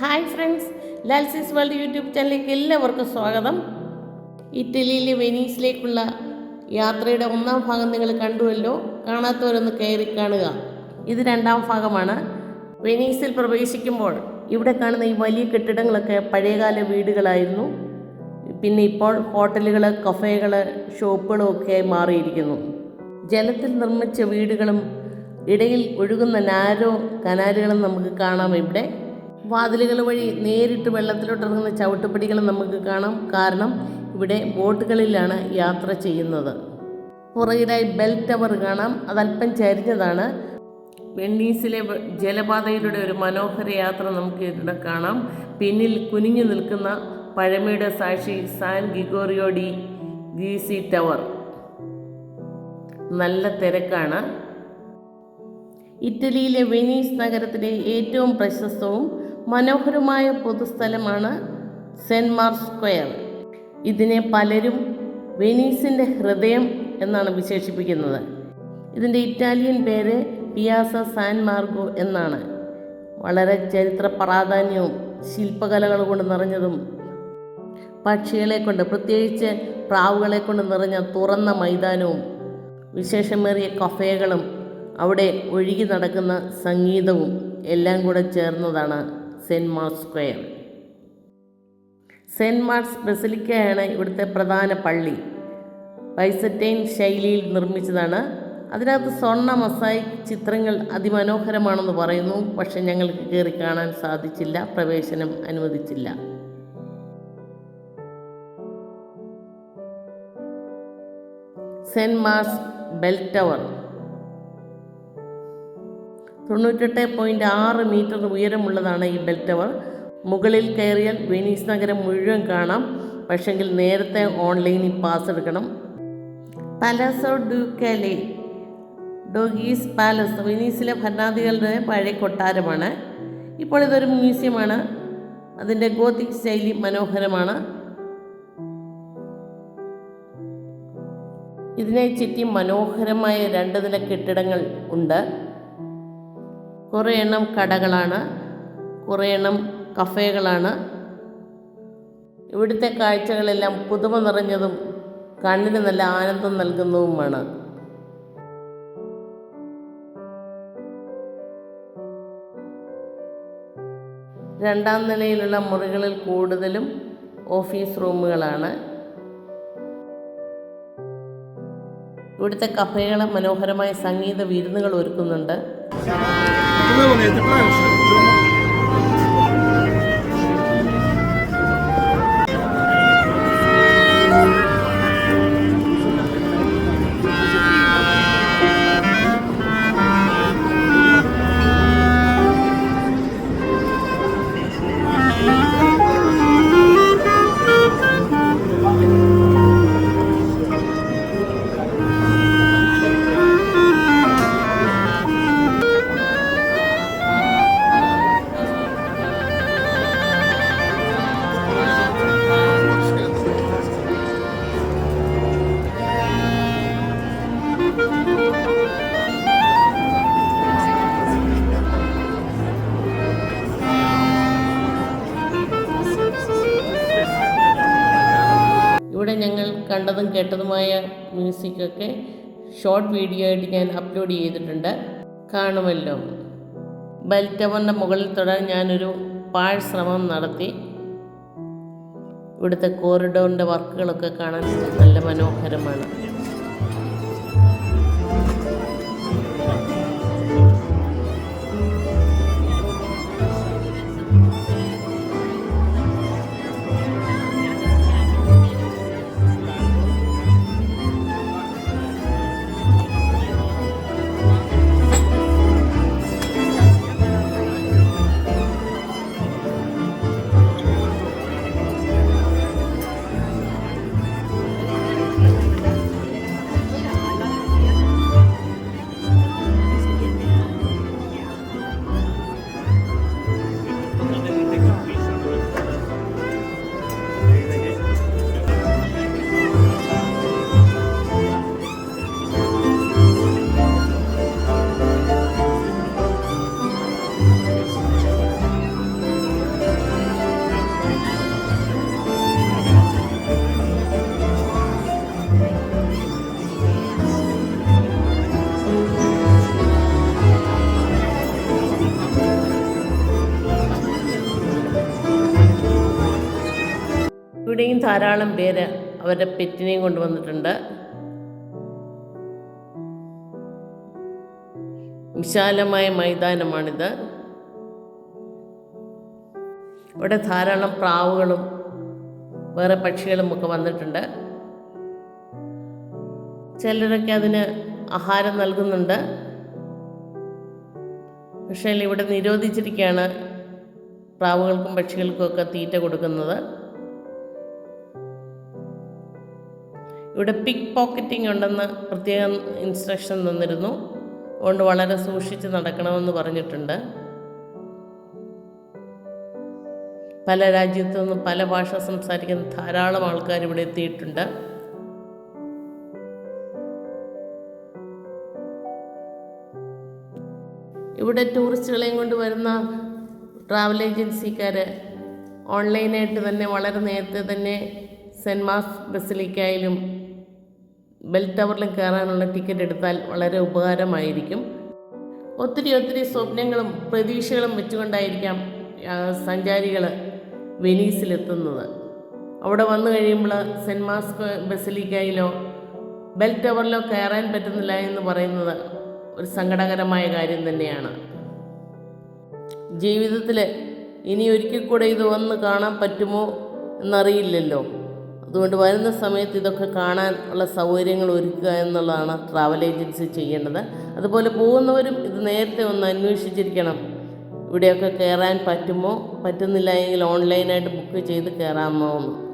Hi friends ലാൽസിസ് world YouTube ചാനലിലേക്ക് എല്ലാവർക്കും സ്വാഗതം. ഇറ്റലിയിലെ വെനീസിലേക്കുള്ള യാത്രയുടെ ഒന്നാം ഭാഗം നിങ്ങൾ കണ്ടുവല്ലോ. കാണാത്തവരൊന്ന് കയറി കാണുക. ഇത് രണ്ടാം ഭാഗമാണ്. വെനീസിൽ പ്രവേശിക്കുമ്പോൾ ഇവിടെ കാണുന്ന ഈ വലിയ കെട്ടിടങ്ങളൊക്കെ പഴയകാല വീടുകളായിരുന്നു. പിന്നെ ഇപ്പോൾ ഹോട്ടലുകൾ കഫേകൾ ഷോപ്പുകളും ഒക്കെ മാറിയിരിക്കുന്നു. ജലത്തിൽ നിർമ്മിച്ച വീടുകളും ഇടയിൽ ഒഴുകുന്ന നാരോ കനാലുകളും നമുക്ക് കാണാം ഇവിടെ. വാതിലുകൾ വഴി നേരിട്ട് വെള്ളത്തിലോട്ടിറങ്ങുന്ന ചവിട്ടുപടികൾ നമുക്ക് കാണാം. കാരണം ഇവിടെ ബോട്ടുകളിലാണ് യാത്ര ചെയ്യുന്നത്. പുറകിലായി ബെൽ ടവർ കാണാം. അതല്പം ചരിഞ്ഞതാണ്. വെണ്ണീസിലെ ജലപാതയിലൂടെ ഒരു മനോഹര യാത്ര നമുക്ക് ഇവിടെ കാണാം. പിന്നിൽ കുനിഞ്ഞു നിൽക്കുന്ന പഴമയുടെ സാക്ഷി സാൻ ഗിഗോറിയോഡി ഗീസി ടവർ. നല്ല തിരക്കാണ്. ഇറ്റലിയിലെ വെനീസ് നഗരത്തിലെ ഏറ്റവും പ്രശസ്തവും മനോഹരമായ പൊതുസ്ഥലമാണ് സെന്റ് മാർ സ്ക്വയർ. ഇതിനെ പലരും വെനീസിന്റെ ഹൃദയം എന്നാണ് വിശേഷിപ്പിക്കുന്നത്. ഇതിന്റെ ഇറ്റാലിയൻ പേര് പിയാസ സാൻ മാർഗോ എന്നാണ്. വളരെ ചരിത്ര പ്രാധാന്യവും ശില്പകലകൾ കൊണ്ട് നിറഞ്ഞതും പക്ഷികളെ കൊണ്ട് പ്രത്യേകിച്ച് പ്രാവുകളെ കൊണ്ട് നിറഞ്ഞ തുറന്ന മൈതാനവും വിശേഷമേറിയ കഫേകളും അവിടെ ഒഴുകി നടക്കുന്ന സംഗീതവും എല്ലാം കൂടെ ചേർന്നതാണ് Saint Mark's Square. Saint Mark's ബസിലിക്കയാണ് ഇവിടുത്തെ പ്രധാന പള്ളി. ബൈസറ്റൈൻ ശൈലിയിൽ നിർമ്മിച്ചതാണ്. അതിനകത്ത് സ്വർണ മൊസൈക് ചിത്രങ്ങൾ അതിമനോഹരമാണെന്ന് പറയുന്നു. പക്ഷെ ഞങ്ങൾക്ക് കയറി കാണാൻ സാധിച്ചില്ല. പ്രവേശനം അനുവദിച്ചില്ല. Saint Mark's bell tower. തൊണ്ണൂറ്റെട്ട് പോയിന്റ് ആറ് മീറ്റർ ഉയരമുള്ളതാണ് ഈ ബെൽ ടവർ. മുകളിൽ കയറിയാൽ വെനീസ് നഗരം മുഴുവൻ കാണാം. പക്ഷെങ്കിൽ നേരത്തെ ഓൺലൈനിൽ പാസ് എടുക്കണം. പാലസോ ഡ്യൂക്കാലെ ഡോഗീസ് പാലസ് വെനീസിലെ ഭരണാധികാരികളുടെ പഴയ കൊട്ടാരമാണ്. ഇപ്പോൾ ഇതൊരു മ്യൂസിയമാണ്. അതിന്റെ ഗോത്തിക് ശൈലി മനോഹരമാണ്. ഇതിനെ ചുറ്റി മനോഹരമായ രണ്ട് നില കെട്ടിടങ്ങൾ ഉണ്ട്. കുറേ എണ്ണം കടകളാണ് കുറേ എണ്ണം കഫേകളാണ്. ഇവിടുത്തെ കാഴ്ചകളെല്ലാം പുതുമ നിറഞ്ഞതും കണ്ണിന് നല്ല ആനന്ദം നൽകുന്നതുമാണ്. രണ്ടാം നിലയിലുള്ള മുറികളിൽ കൂടുതലും ഓഫീസ് റൂമുകളാണ്. ഇവിടുത്തെ കഫേകളെ മനോഹരമായ സംഗീത വിരുന്നുകൾ ഒരുക്കുന്നുണ്ട്. Коли вони з'являються, в чому? ഇവിടെ ഞങ്ങൾ കണ്ടതും കേട്ടതുമായ മ്യൂസിക്കൊക്കെ ഷോർട്ട് വീഡിയോ ആയിട്ട് ഞാൻ അപ്ലോഡ് ചെയ്തിട്ടുണ്ട്. കാണുമല്ലോ. ബെൽ ടവറിന്റെ മുകളിൽ തൊടാൻ ഞാനൊരു പാഴ് ശ്രമം നടത്തി. ഇവിടുത്തെ കോറിഡോറിന്റെ വർക്കുകളൊക്കെ കാണാൻ നല്ല മനോഹരമാണ്. ഇവിടെയും ധാരാളം പേര് അവരുടെ പെറ്റിനെയും കൊണ്ടുവന്നിട്ടുണ്ട് വിശാലമായ മൈതാനമാണിത്. ഇവിടെ ധാരാളം പ്രാവുകളും വേറെ പക്ഷികളും ഒക്കെ വന്നിട്ടുണ്ട്. ചിലരൊക്കെ അതിന് ആഹാരം നൽകുന്നുണ്ട്. പക്ഷേ ഇവിടെ നിരോധിച്ചിരിക്കുകയാണ് പ്രാവുകൾക്കും പക്ഷികൾക്കും ഒക്കെ തീറ്റ കൊടുക്കുന്നത്. ഇവിടെ പിക്ക് പോക്കറ്റിംഗ് ഉണ്ടെന്ന് പ്രത്യേകം ഇൻസ്ട്രക്ഷൻ തന്നിരുന്നു. അതുകൊണ്ട് വളരെ സൂക്ഷിച്ച് നടക്കണമെന്ന് പറഞ്ഞിട്ടുണ്ട്. പല രാജ്യത്തു നിന്നും പല ഭാഷ സംസാരിക്കുന്ന ധാരാളം ആൾക്കാർ ഇവിടെ എത്തിയിട്ടുണ്ട്. ഇവിടെ ടൂറിസ്റ്റുകളെയും കൊണ്ട് വരുന്ന ട്രാവൽ ഏജൻസിക്കാർ ഓൺലൈനായിട്ട് തന്നെ വളരെ നേരത്തെ തന്നെ സെന്റ് മാർക്സ് ബസിലിക്കായാലും ബെൽ ടവറിലും കയറാനുള്ള ടിക്കറ്റ് എടുത്താൽ വളരെ ഉപകാരമായിരിക്കും. ഒത്തിരി ഒത്തിരി സ്വപ്നങ്ങളും പ്രതീക്ഷകളും വെച്ചുകൊണ്ടായിരിക്കാം സഞ്ചാരികൾ വെനീസിലെത്തുന്നത്. അവിടെ വന്നു കഴിയുമ്പോൾ സെന്റ് മാസ്ക് ബസിലിക്കയിലോ ബെൽ ടവറിലോ കയറാൻ പറ്റുന്നില്ല എന്ന് പറയുന്നത് ഒരു സങ്കടകരമായ കാര്യം തന്നെയാണ്. ജീവിതത്തിൽ ഇനി ഒരിക്കൽ കൂടെ ഇത് വന്ന് കാണാൻ പറ്റുമോ എന്നറിയില്ലല്ലോ. അതുകൊണ്ട് വരുന്ന സമയത്ത് ഇതൊക്കെ കാണാൻ ഉള്ള സൗകര്യങ്ങൾ ഒരുക്കുക എന്നുള്ളതാണ് ട്രാവൽ ഏജൻസി ചെയ്യേണ്ടത്. അതുപോലെ പോകുന്നവരും ഇത് നേരത്തെ ഒന്ന് അന്വേഷിച്ചിരിക്കണം. ഇവിടെയൊക്കെ കയറാൻ പറ്റുമോ? പറ്റുന്നില്ല എങ്കിൽ ഓൺലൈനായിട്ട് ബുക്ക് ചെയ്ത് കയറാമോ എന്ന്.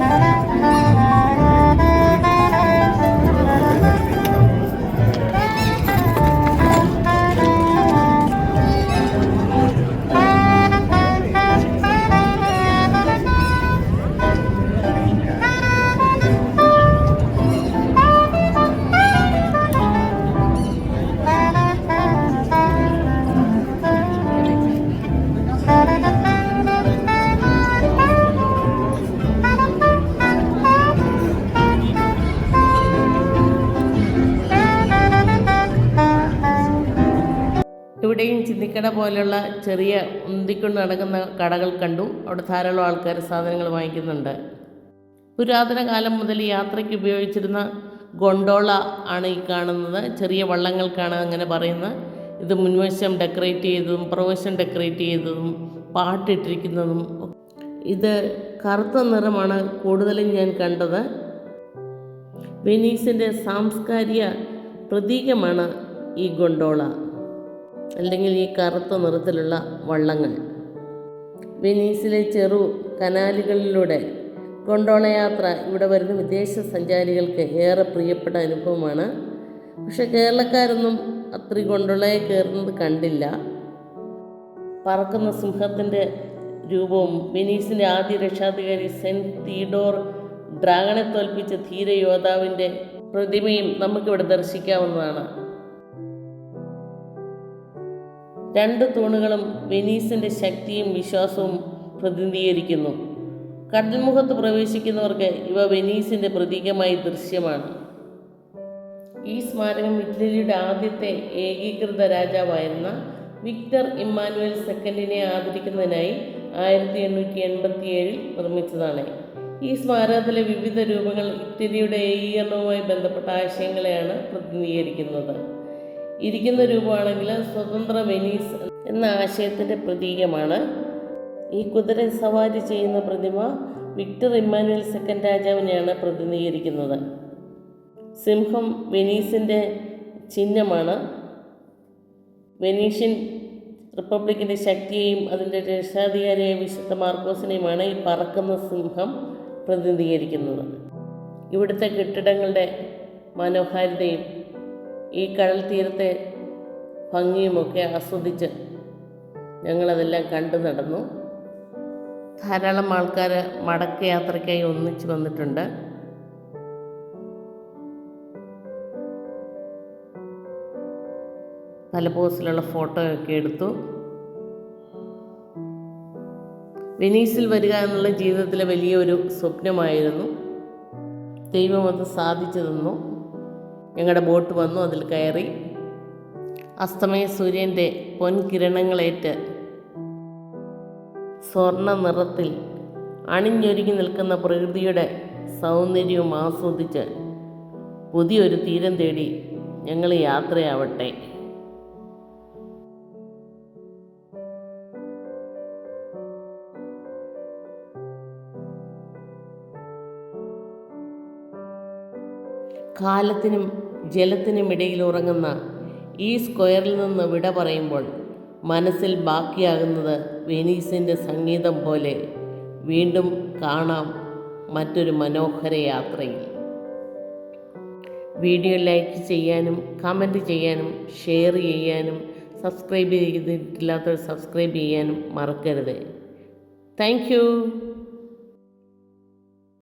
ഇവിടെയും ചിന്തിക്കട പോലെയുള്ള ചെറിയ ഉന്തിക്കൊണ്ട് നടക്കുന്ന കടകൾ കണ്ടു. അവിടെ ധാരാളം ആൾക്കാർ സാധനങ്ങൾ വാങ്ങിക്കുന്നുണ്ട്. പുരാതന കാലം മുതൽ യാത്രയ്ക്ക് ഉപയോഗിച്ചിരുന്ന ഗൊണ്ടോള ആണ് ഈ കാണുന്നത്. ചെറിയ വള്ളങ്ങൾക്കാണ് അങ്ങനെ പറയുന്നത്. ഇത് മുൻവശം ഡെക്കറേറ്റ് ചെയ്തതും പുറവശം ഡെക്കറേറ്റ് ചെയ്തതും പാട്ടിട്ടിരിക്കുന്നതും ഇത് കറുത്ത നിറമാണ് കൂടുതലും ഞാൻ കണ്ടത്. വെനീസിന്റെ സാംസ്കാരിക പ്രതീകമാണ് ഈ ഗൊണ്ടോള. അല്ലെങ്കിൽ ഈ കറുത്ത നിറത്തിലുള്ള വള്ളങ്ങൾ. വെനീസിലെ ചെറു കനാലുകളിലൂടെ കൊണ്ടോളയാത്ര ഇവിടെ വരുന്ന വിദേശ സഞ്ചാരികൾക്ക് ഏറെ പ്രിയപ്പെട്ട അനുഭവമാണ്. പക്ഷേ കേരളക്കാരൊന്നും അത്ര ഗൊണ്ടോളയെ കയറുന്നത് കണ്ടില്ല. പറക്കുന്ന സിംഹത്തിന്റെ രൂപവും വെനീസിന്റെ ആദ്യ രക്ഷാധികാരി സെന്റ് തീഡോർ ഡ്രാഗണെ തോൽപ്പിച്ച ധീര യോദ്ധാവിന്റെ പ്രതിമയും നമുക്കിവിടെ ദർശിക്കാവുന്നതാണ്. രണ്ട് തൂണുകളും വെനീസിന്റെ ശക്തിയും വിശ്വാസവും പ്രതിനിധീകരിക്കുന്നു. കടൽമുഖത്ത് പ്രവേശിക്കുന്നവർക്ക് ഇവ വെനീസിന്റെ പ്രതീകമായി ദൃശ്യമാണ്. ഈ സ്മാരകം ഇറ്റലിയുടെ ആദ്യത്തെ ഏകീകൃത രാജാവായിരുന്ന വിക്ടർ ഇമ്മാനുവൽ സെക്കൻഡിനെ ആദരിക്കുന്നതിനായി ആയിരത്തി എണ്ണൂറ്റി എൺപത്തി ഏഴിൽ നിർമ്മിച്ചതാണ്. ഈ സ്മാരകത്തിലെ വിവിധ രൂപങ്ങൾ ഇറ്റലിയുടെ ഏകീകരണവുമായി ബന്ധപ്പെട്ട ആശയങ്ങളെയാണ് പ്രതിനിധീകരിക്കുന്നത്. ഇരിക്കുന്ന രൂപമാണെങ്കിൽ സ്വതന്ത്ര വെനീസ് എന്ന ആശയത്തിന്റെ പ്രതീകമാണ്. ഈ കുതിര സവാരി ചെയ്യുന്ന പ്രതിമ വിക്ടർ ഇമ്മാനുവൽ സെക്കൻഡ് രാജാവിനെയാണ് പ്രതിനിധീകരിക്കുന്നത്. സിംഹം വെനീസിന്റെ ചിഹ്നമാണ്. വെനീഷ്യൻ റിപ്പബ്ലിക്കിന്റെ ശക്തിയെയും അതിന്റെ രക്ഷാധികാരിയായ വിശുദ്ധ മാർക്കോസിനെയുമാണ് ഈ പറക്കുന്ന സിംഹം പ്രതിനിധീകരിക്കുന്നത്. ഇവിടുത്തെ കെട്ടിടങ്ങളുടെ മനോഹാരിതയും ഈ കടൽ തീരത്തെ ഭംഗിയുമൊക്കെ ആസ്വദിച്ച് ഞങ്ങളതെല്ലാം കണ്ടു നടന്നു. ധാരാളം ആൾക്കാർ മടക്ക യാത്രയ്ക്കായി ഒന്നിച്ച് വന്നിട്ടുണ്ട്. പല പോസിലുള്ള ഫോട്ടോയൊക്കെ എടുത്തു. വെനീസിൽ വരിക എന്നുള്ള ജീവിതത്തിലെ വലിയൊരു സ്വപ്നമായിരുന്നു. ദൈവം അത് സാധിച്ചു തന്നു. ഞങ്ങളുടെ ബോട്ട് വന്നു അതിൽ കയറി. അസ്തമയ സൂര്യന്റെ പൊൻകിരണങ്ങളേറ്റ് സ്വർണ നിറത്തിൽ അണിഞ്ഞൊരുങ്ങി നിൽക്കുന്ന പ്രകൃതിയുടെ സൗന്ദര്യവും ആസ്വദിച്ച് പുതിയൊരു തീരം തേടി ഞങ്ങൾ യാത്രയാവട്ടെ. കാലത്തിനും ജലത്തിനും ഇടയിൽ ഉറങ്ങുന്ന ഈ സ്ക്വയറിൽ നിന്ന് വിട പറയുമ്പോൾ മനസ്സിൽ ബാക്കിയാകുന്നത് വെനീസിന്റെ സംഗീതം പോലെ വീണ്ടും കാണാം മറ്റൊരു മനോഹര യാത്രയിൽ. വീഡിയോ ലൈക്ക് ചെയ്യാനും കമന്റ് ചെയ്യാനും ഷെയർ ചെയ്യാനും സബ്സ്ക്രൈബ് ചെയ്തിട്ടില്ലാത്തവർ സബ്സ്ക്രൈബ് ചെയ്യാനും മറക്കരുത്. താങ്ക്